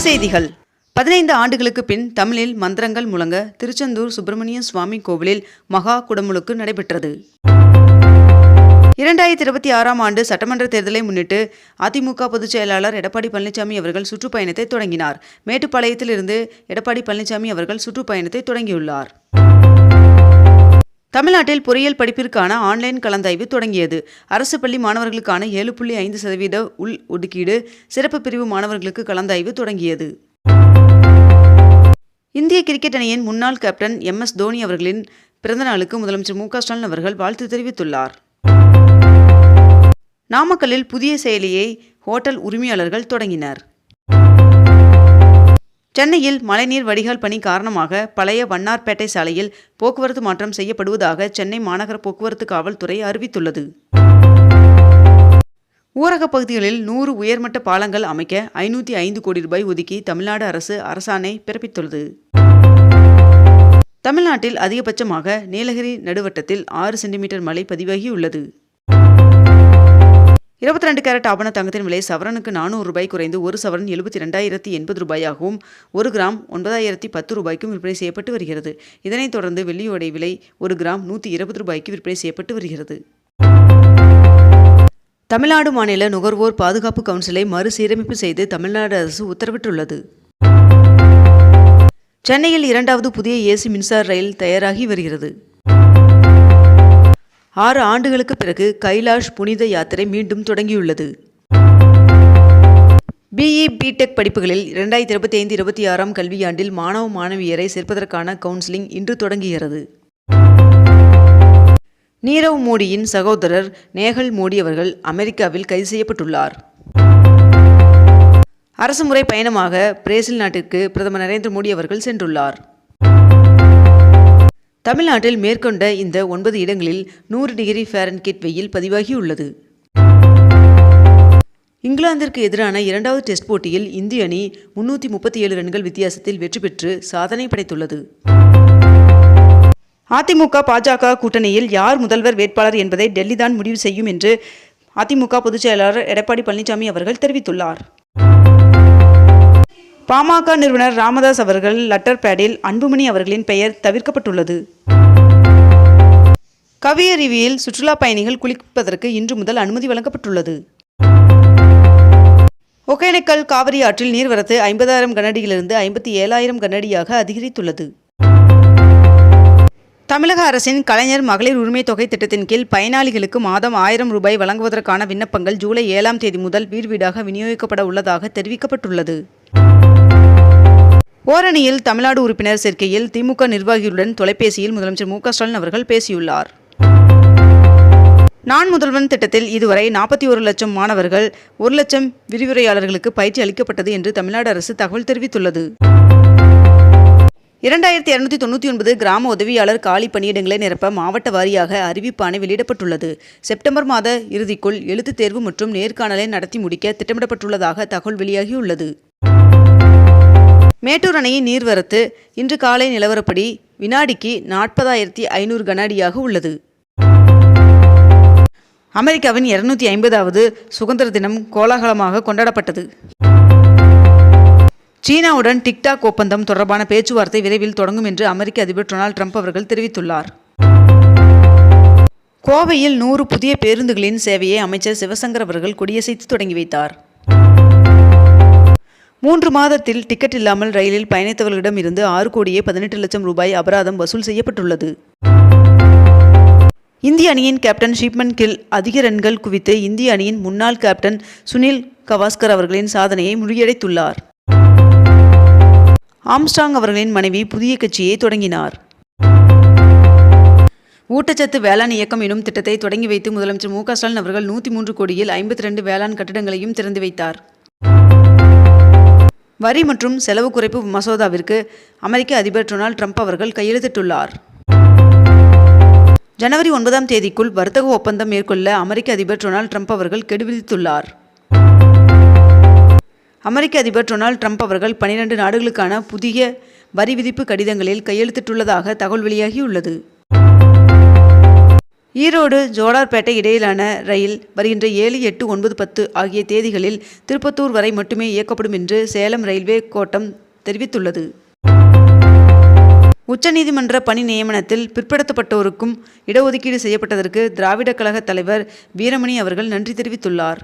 செய்திகள். பதினைந்து ஆண்டுகளுக்கு பின் தமிழில் மந்திரங்கள் முழங்க திருச்செந்தூர் சுப்பிரமணிய சுவாமி கோவிலில் மகா குடமுழுக்கு நடைபெற்றது. இரண்டாயிரத்தி இருபத்தி ஆறாம் ஆண்டு சட்டமன்ற தேர்தலை முன்னிட்டு அதிமுக பொதுச் செயலாளர் எடப்பாடி பழனிசாமி அவர்கள் சுற்றுப்பயணத்தை தொடங்கினார். மேட்டுப்பாளையத்திலிருந்து எடப்பாடி பழனிசாமி அவர்கள் சுற்றுப்பயணத்தை தொடங்கியுள்ளார். தமிழ்நாட்டில் பொறியியல் படிப்பிற்கான ஆன்லைன் கலந்தாய்வு தொடங்கியது. அரசு பள்ளி மாணவர்களுக்கான ஏழு புள்ளி ஐந்து சதவீத உள் ஒதுக்கீடு சிறப்பு பிரிவு மாணவர்களுக்கு கலந்தாய்வு தொடங்கியது. இந்திய கிரிக்கெட் அணியின் முன்னாள் கேப்டன் எம். எஸ். தோனி அவர்களின் பிறந்தநாளுக்கு முதலமைச்சர் மு. க. ஸ்டாலின் அவர்கள் வாழ்த்து தெரிவித்துள்ளார். நாமக்கல்லில் புதிய செயலியை ஹோட்டல் உரிமையாளர்கள் தொடங்கினர். சென்னையில் மழைநீர் வடிகால் பணி காரணமாக பழைய வண்ணார்பேட்டை சாலையில் போக்குவரத்து மாற்றம் செய்யப்படுவதாக சென்னை மாநகர போக்குவரத்து காவல்துறை அறிவித்துள்ளது. ஊரகப் பகுதிகளில் நூறு உயர்மட்ட பாலங்கள் அமைக்க ஐநூற்றி ஐந்து கோடி ரூபாய் ஒதுக்கி தமிழ்நாடு அரசு அரசாணை பிறப்பித்துள்ளது. தமிழ்நாட்டில் அதிகபட்சமாக நீலகிரி நடுவட்டத்தில் ஆறு சென்டிமீட்டர் மழை பதிவாகியுள்ளது. இருபத்தி ரெண்டு கேரட் ஆபண தங்கத்தின் விலை சவரனுக்கு நானூறு ரூபாய் குறைந்து ஒரு சவரன் எழுபத்தி ரெண்டாயிரத்தி எண்பது ரூபாயாகவும் ஒரு கிராம் ஒன்பதாயிரத்தி பத்து ரூபாய்க்கும் விற்பனை செய்யப்பட்டு வருகிறது. இதனைத் தொடர்ந்து வெள்ளியோடை விலை ஒரு கிராம் நூற்றி இருபது ரூபாய்க்கு விற்பனை செய்யப்பட்டு வருகிறது. தமிழ்நாடு மாநில நுகர்வோர் பாதுகாப்பு கவுன்சிலை மறுசீரமைப்பு செய்து தமிழ்நாடு அரசு உத்தரவிட்டுள்ளது. சென்னையில் இரண்டாவது புதிய ஏசி மின்சார ரயில் தயாராகி வருகிறது. ஆறு ஆண்டுகளுக்கு பிறகு கைலாஷ் புனித யாத்திரை மீண்டும் தொடங்கியுள்ளது. பிஇ பிடெக் படிப்புகளில் இரண்டாயிரத்தி இருபத்தி ஐந்து இருபத்தி ஆறாம் கல்வியாண்டில் மாணவ மாணவியரை சேர்ப்பதற்கான கவுன்சிலிங் இன்று தொடங்குகிறது. நீரவ் மோடியின் சகோதரர் நேகல் மோடி அவர்கள் அமெரிக்காவில் கைது செய்யப்பட்டுள்ளார். அரசுமுறை பயணமாக பிரேசில் நாட்டிற்கு பிரதமர் நரேந்திர மோடி அவர்கள் சென்றுள்ளார். தமிழ்நாட்டில் மேற்கொண்ட இந்த ஒன்பது இடங்களில் நூறு டிகிரி ஃபாரன்கிட் வெயில் பதிவாகியுள்ளது. இங்கிலாந்திற்கு எதிரான இரண்டாவது டெஸ்ட் போட்டியில் இந்திய அணி முன்னூற்றி முப்பத்தி ஏழு ரன்கள் வித்தியாசத்தில் வெற்றி பெற்று சாதனை படைத்துள்ளது. அதிமுக பாஜக கூட்டணியில் யார் முதல்வர் வேட்பாளர் என்பதை டெல்லி தான் முடிவு செய்யும் என்று அதிமுக பொதுச்செயலாளர் எடப்பாடி பழனிசாமி அவர்கள் தெரிவித்துள்ளார். பாமக நிறுவனர் ராமதாஸ் அவர்கள் லெட்டர் பேடில் அன்புமணி அவர்களின் பெயர் தவிர்க்கப்பட்டுள்ளது. கவியருவியில் சுற்றுலா பயணிகள் குளிப்பதற்கு இன்று முதல் அனுமதி வழங்கப்பட்டுள்ளது. ஒகேனக்கல் காவிரி ஆற்றில் நீர்வரத்து ஐம்பதாயிரம் கனடியிலிருந்து ஐம்பத்தி ஏழாயிரம் கனடியாக அதிகரித்துள்ளது. தமிழக அரசின் கலைஞர் மகளிர் உரிமை தொகை திட்டத்தின் கீழ் பயனாளிகளுக்கு மாதம் ஆயிரம் ரூபாய் வழங்குவதற்கான விண்ணப்பங்கள் ஜூலை ஏழாம் தேதி முதல் வீடு வீடாக விநியோகிக்கப்பட உள்ளதாக தெரிவிக்கப்பட்டுள்ளது. ஓரணியில் தமிழ்நாடு உறுப்பினர் சேர்க்கையில் திமுக நிர்வாகிகளுடன் தொலைபேசியில் முதலமைச்சர் மு ஸ்டாலின் அவர்கள் பேசியுள்ளார். நான் முதல்வன் திட்டத்தில் இதுவரை நாற்பத்தி ஒரு லட்சம் மாணவர்கள் ஒரு லட்சம் விரிவுரையாளர்களுக்கு பயிற்சி அளிக்கப்பட்டது என்று தமிழ்நாடு அரசு தகவல் தெரிவித்துள்ளது. இரண்டாயிரத்தி இரநூத்தி தொண்ணூற்றி ஒன்பது கிராம உதவியாளர் காலி பணியிடங்களை நிரப்ப மாவட்ட வாரியாக அறிவிப்பாணை வெளியிடப்பட்டுள்ளது. செப்டம்பர் மாத இறுதிக்குள் எழுத்துத் தேர்வு மற்றும் நேர்காணலை நடத்தி முடிக்க திட்டமிடப்பட்டுள்ளதாக தகவல் வெளியாகியுள்ளது. மேட்டூர் அணையின் நீர்வரத்து இன்று காலை நிலவரப்படி வினாடிக்கு நாற்பதாயிரத்தி ஐநூறு கனஅடியாக உள்ளது. அமெரிக்காவின் இருநூத்தி ஐம்பதாவது சுதந்திர தினம் கோலாகலமாக கொண்டாடப்பட்டது. சீனாவுடன் டிக்டாக் ஒப்பந்தம் தொடர்பான பேச்சுவார்த்தை விரைவில் தொடங்கும் என்று அமெரிக்க அதிபர் டொனால்ட் ட்ரம்ப் அவர்கள் தெரிவித்துள்ளார். கோவையில் நூறு புதிய பேருந்துகளின் சேவையை அமைச்சர் சிவசங்கர் அவர்கள் கொடியசைத்து தொடங்கி வைத்தார். மூன்று மாதத்தில் டிக்கெட் இல்லாமல் ரயிலில் பயணித்தவர்களிடம் இருந்து ஆறு கோடியே பதினெட்டு லட்சம் ரூபாய் அபராதம் வசூல் செய்யப்பட்டுள்ளது. இந்திய அணியின் கேப்டன் ஷிப்மன் கில் அதிக ரன்கள் குவித்து இந்திய அணியின் முன்னாள் கேப்டன் சுனில் கவாஸ்கர் அவர்களின் சாதனையை முறியடைத்துள்ளார். ஆம்ஸ்டாங் அவர்களின் மனைவி புதிய கட்சியை தொடங்கினார். ஊட்டச்சத்து வேளாண் இயக்கம் எனும் திட்டத்தை தொடங்கி வைத்து முதலமைச்சர் மு க ஸ்டாலின் அவர்கள் நூற்றி மூன்று கோடியில் ஐம்பத்தி ரெண்டு வேளாண் கட்டிடங்களையும் திறந்து வைத்தார். வரி மற்றும் செலவு குறைப்பு மசோதாவிற்கு அமெரிக்க அதிபர் டொனால்ட் ட்ரம்ப் அவர்கள் கையெழுத்திட்டுள்ளார். ஜனவரி ஒன்பதாம் தேதிக்குள் வர்த்தக ஒப்பந்தம் மேற்கொள்ள அமெரிக்க அதிபர் டொனால்ட் ட்ரம்ப் அவர்கள் கெடுவிதித்துள்ளார். அமெரிக்க அதிபர் டொனால்ட் ட்ரம்ப் அவர்கள் பனிரெண்டு நாடுகளுக்கான புதிய வரி விதிப்பு கடிதங்களில் கையெழுத்திட்டுள்ளதாக தகவல் வெளியாகியுள்ளது. ஈரோடு ஜோலார்பேட்டை இடையிலான ரயில் வருகின்ற ஏழு எட்டு ஒன்பது பத்து ஆகிய தேதிகளில் திருப்பத்தூர் வரை மட்டுமே இயக்கப்படும் என்று சேலம் ரயில்வே கோட்டம் தெரிவித்துள்ளது. உச்சநீதிமன்ற பணி நியமனத்தில் பிற்படுத்தப்பட்டோருக்கும் இடஒதுக்கீடு செய்யப்பட்டதற்கு திராவிடக் கழக தலைவர் வீரமணி அவர்கள் நன்றி தெரிவித்துள்ளார்.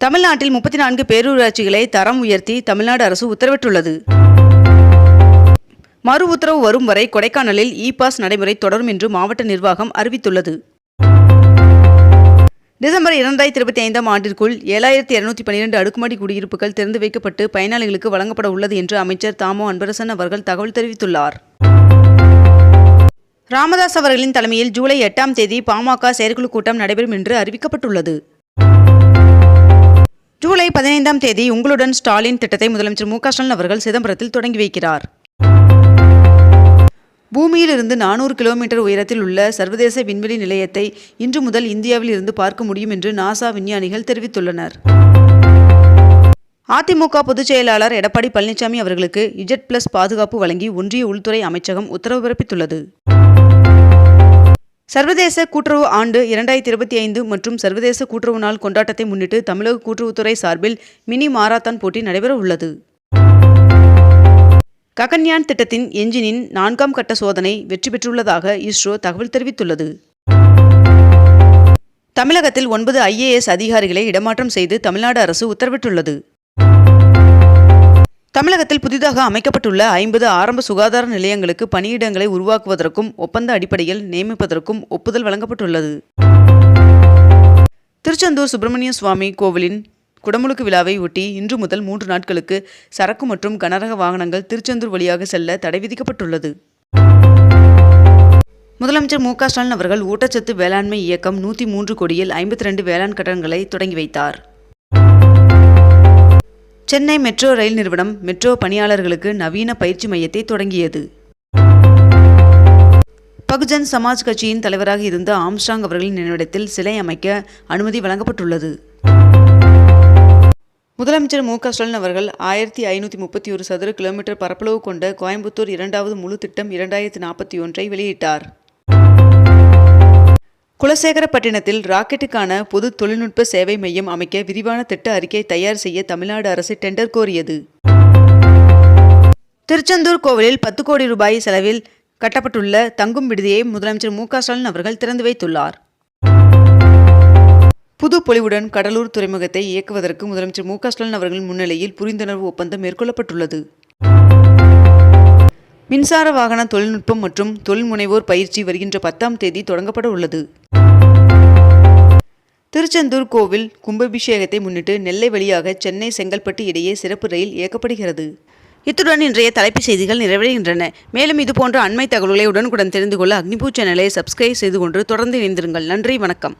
தமிழ்நாட்டில் முப்பத்தி நான்கு பேரூராட்சிகளை தரம் உயர்த்தி தமிழ்நாடு அரசு உத்தரவிட்டுள்ளது. மறு உத்தரவு வரும் வரை கொடைக்கானலில் இ பாஸ் நடைமுறை தொடரும் என்று மாவட்ட நிர்வாகம் அறிவித்துள்ளது. டிசம்பர் இரண்டாயிரத்தி இருபத்தி ஐந்தாம் ஆண்டிற்குள் ஏழாயிரத்தி இருநூத்தி பன்னிரண்டு அடுக்குமாடி குடியிருப்புகள் திறந்து வைக்கப்பட்டு பயனாளிகளுக்கு வழங்கப்பட உள்ளது என்று அமைச்சர் தாமோ அன்பரசன் அவர்கள் தகவல் தெரிவித்துள்ளார். ராமதாஸ் அவர்களின் தலைமையில் ஜூலை எட்டாம் தேதி பாமக செயற்குழு கூட்டம் நடைபெறும் என்று அறிவிக்கப்பட்டுள்ளது. ஜூலை பதினைந்தாம் தேதி உங்களுடன் ஸ்டாலின் திட்டத்தை முதலமைச்சர் மு க ஸ்டாலின் அவர்கள் சிதம்பரத்தில் தொடங்கி வைக்கிறார். பூமியிலிருந்து நானூறு கிலோமீட்டர் உயரத்தில் உள்ள சர்வதேச விண்வெளி நிலையத்தை இன்று முதல் இந்தியாவில் இருந்து பார்க்க முடியும் என்று நாசா விஞ்ஞானிகள் தெரிவித்துள்ளனர். அதிமுக பொதுச் செயலாளர் எடப்பாடி பழனிசாமி அவர்களுக்கு இஜெட் பிளஸ் பாதுகாப்பு வழங்கி ஒன்றிய உள்துறை அமைச்சகம் உத்தரவு பிறப்பித்துள்ளது. சர்வதேச கூட்டுறவு ஆண்டு இரண்டாயிரத்தி இருபத்தி ஐந்து மற்றும் சர்வதேச கூட்டுறவு நாள் கொண்டாட்டத்தை முன்னிட்டு தமிழக கூட்டுறவுத்துறை சார்பில் மினி மாரத்தான் போட்டி நடைபெற உள்ளது ககன்யான் திட்டத்தின் என்ஜினின் நான்காம் கட்ட சோதனை வெற்றி பெற்றுள்ளதாக இஸ்ரோ தகவல் தெரிவித்துள்ளது. தமிழகத்தில் ஒன்பது ஐஏஎஸ் அதிகாரிகளை இடமாற்றம் செய்து தமிழ்நாடு அரசு உத்தரவிட்டுள்ளது. தமிழகத்தில் புதிதாக அமைக்கப்பட்டுள்ள ஐம்பது ஆரம்ப சுகாதார நிலையங்களுக்கு பணியிடங்களை உருவாக்குவதற்கும் ஒப்பந்த அடிப்படையில் நியமிப்பதற்கும் ஒப்புதல் வழங்கப்பட்டுள்ளது. திருச்செந்தூர் சுப்பிரமணிய சுவாமி கோவிலின் குடமுழுக்கு விழாவை ஒட்டி இன்று முதல் மூன்று நாட்களுக்கு சரக்கு மற்றும் கனரக வாகனங்கள் திருச்செந்தூர் வழியாக செல்ல தடை விதிக்கப்பட்டுள்ளது. முதலமைச்சர் மு க ஸ்டாலின் அவர்கள் ஊட்டச்சத்து வேளாண்மை இயக்கம் நூற்றி மூன்று கோடியில் ஐம்பத்தி ரெண்டு வேளாண் கட்டணங்களை தொடங்கி வைத்தார். சென்னை மெட்ரோ ரயில் நிறுவனம் மெட்ரோ பணியாளர்களுக்கு நவீன பயிற்சி மையத்தை தொடங்கியது. பகுஜன் சமாஜ் கட்சியின் தலைவராக இருந்த ஆம்ஸ்டாங் அவர்களின் நினைவிடத்தில் சிலை அமைக்க அனுமதி வழங்கப்பட்டுள்ளது. முதலமைச்சர் மு க ஸ்டாலின் அவர்கள் ஆயிரத்தி ஐநூற்றி முப்பத்தி ஒரு சதுர கிலோமீட்டர் பரப்பளவு கொண்ட கோயம்புத்தூர் இரண்டாவது முழு திட்டம் இரண்டாயிரத்தி நாற்பத்தி ஒன்றை வெளியிட்டார். குலசேகரப்பட்டினத்தில் ராக்கெட்டுக்கான பொது தொழில்நுட்ப சேவை மையம் அமைக்க விரிவான திட்ட அறிக்கை தயார் செய்ய தமிழ்நாடு அரசு டெண்டர் கோரியது. திருச்செந்தூர் கோவிலில் பத்து கோடி ரூபாய் செலவில் கட்டப்பட்டுள்ள தங்கும் விடுதியை முதலமைச்சர் மு க ஸ்டாலின் அவர்கள் திறந்து வைத்துள்ளார். புது பொலிவுடன் கடலூர் துறைமுகத்தை இயக்குவதற்கு முதலமைச்சர் மு க ஸ்டாலின் அவர்களின் முன்னிலையில் புரிந்துணர்வு ஒப்பந்தம் மேற்கொள்ளப்பட்டுள்ளது. மின்சார வாகன தொழில்நுட்பம் மற்றும் தொழில் முனைவோர் பயிற்சி வருகின்ற பத்தாம் தேதி தொடங்கப்பட உள்ளது. திருச்செந்தூர் கோவில் கும்பாபிஷேகத்தை முன்னிட்டு நெல்லை வழியாக சென்னை செங்கல்பட்டு இடையே சிறப்பு ரயில் இயக்கப்படுகிறது. இத்துடன் இன்றைய தலைப்புச் செய்திகள் நிறைவடைகின்றன. மேலும் இதுபோன்ற அண்மை தகவல்களை உடனுக்குடன் தெரிந்து கொள்ள அக்னிபூ சேனலை சப்ஸ்கிரைப் செய்து கொண்டு தொடர்ந்து இணைந்திருங்கள். நன்றி வணக்கம்.